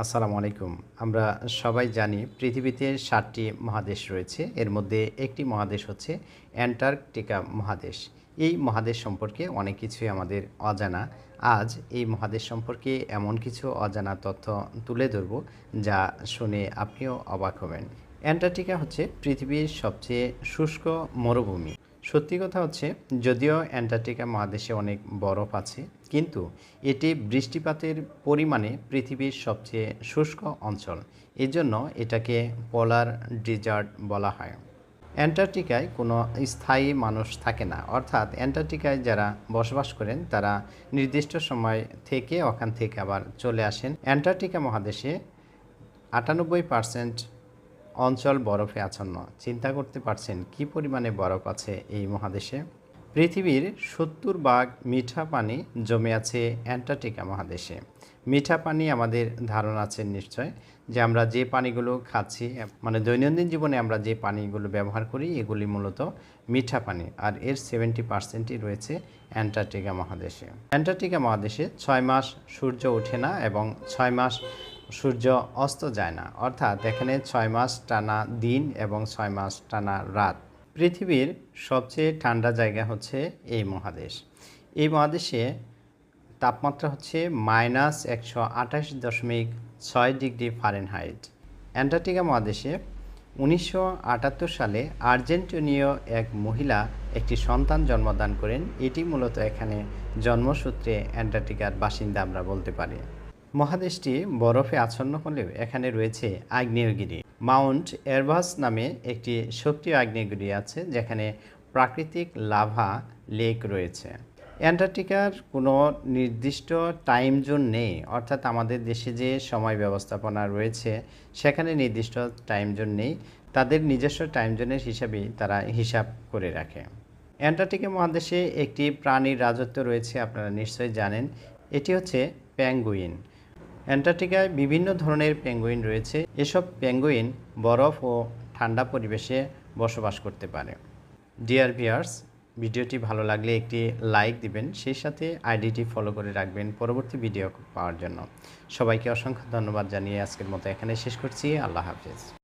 আসসালামু আলাইকুম। আমরা সবাই জানি পৃথিবীতে সাতটি মহাদেশ রয়েছে। এর মধ্যে একটি মহাদেশ হচ্ছে অ্যান্টার্কটিকা মহাদেশ। এই মহাদেশ সম্পর্কে অনেক কিছুই আমাদের অজানা। আজ এই মহাদেশ সম্পর্কে এমন কিছু অজানা তথ্য তুলে ধরব যা শুনে আপনিও অবাক হবেন। অ্যান্টার্কটিকা হচ্ছে পৃথিবীর সবচেয়ে শুষ্ক মরুভূমি। সত্যি কথা হচ্ছে, যদিও অ্যান্টার্কটিকা মহাদেশে অনেক বরফ আছে, কিন্তু এটি বৃষ্টিপাতের পরিমাণে পৃথিবীর সবচেয়ে শুষ্ক অঞ্চল। এজন্য এটাকে পোলার ডিজার্ট বলা হয়। অ্যান্টার্কটিকায় কোনো স্থায়ী মানুষ থাকে না। অর্থাৎ অ্যান্টার্কটিকায় যারা বসবাস করেন, তারা নির্দিষ্ট সময় থেকে ওখান থেকে আবার চলে আসেন। অ্যান্টার্কটিকা মহাদেশে আটানব্বই পার্সেন্ট অঞ্চল বরফে আচ্ছন্ন। চিন্তা করতে পারছেন কি পরিমাণে বরফ আছে এই মহাদেশে? পৃথিবীর সত্তর ভাগ মিঠা পানি জমে আছে অ্যান্টার্কটিকা মহাদেশে। মিঠা পানি আমাদের ধারণা আছে নিশ্চয় যে আমরা যে পানিগুলো খাচ্ছি মানে দৈনন্দিন জীবনে আমরা যে পানিগুলো ব্যবহার করি, এগুলি মূলত মিঠা পানি। আর এর সেভেন্টি পার্সেন্টই রয়েছে অ্যান্টার্কটিকা মহাদেশে। অ্যান্টার্কটিকা মহাদেশে ছয় মাস সূর্য ওঠে না এবং ছয় মাস সূর্য অস্ত যায় না। অর্থাৎ এখানে ছয় মাস টানা দিন এবং ছয় মাস টানা রাত। পৃথিবীর সবচেয়ে ঠান্ডা জায়গা হচ্ছে এই মহাদেশ। এই মহাদেশে তাপমাত্রা হচ্ছে মাইনাস একশো আঠাশ দশমিক ছয় ডিগ্রি ফারেনহাইট। অ্যান্টার্কটিকা মহাদেশে উনিশশো আটাত্তর সালে আর্জেন্টিনীয় এক মহিলা একটি সন্তান জন্মদান করেন। এটি মূলত এখানে জন্মসূত্রে অ্যান্টার্কটিকার বাসিন্দা আমরা বলতে পারি। মহাদেশটি বরফে আচ্ছন্ন হলেও এখানে রয়েছে আগ্নেয়গিরি। মাউন্ট এরভাস নামে একটি সক্রিয় আগ্নেয়গিরি আছে, যেখানে প্রাকৃতিক লাভা লেক রয়েছে। অ্যান্টার্কটিকার কোনো নির্দিষ্ট টাইম জোন নেই, অর্থাৎ আমাদের দেশে যে সময় ব্যবস্থাপনা রয়েছে, সেখানে নির্দিষ্ট টাইম জোন নেই। তাদের নিজস্ব টাইম জোনের হিসাবেই তারা হিসাব করে রাখে। অ্যান্টার্কটিকা মহাদেশে একটি প্রাণীর রাজত্ব রয়েছে, আপনারা নিশ্চয়ই জানেন। এটি হচ্ছে প্যাঙ্গুইন অ্যান্টার্কটিকায় বিভিন্ন ধরনের পেঙ্গুইন রয়েছে। এসব পেঙ্গুইন বরফ ও ঠান্ডা পরিবেশে বসবাস করতে পারে। ডিয়ার ভিয়ার্স ভিডিওটি ভালো লাগলে একটি লাইক দিবেন, সেই সাথে আইডিটি ফলো করে রাখবেন পরবর্তী ভিডিও পাওয়ার জন্য। সবাইকে অসংখ্য ধন্যবাদ জানিয়ে আজকের মতো এখানে শেষ করছি। আল্লাহ হাফিজ।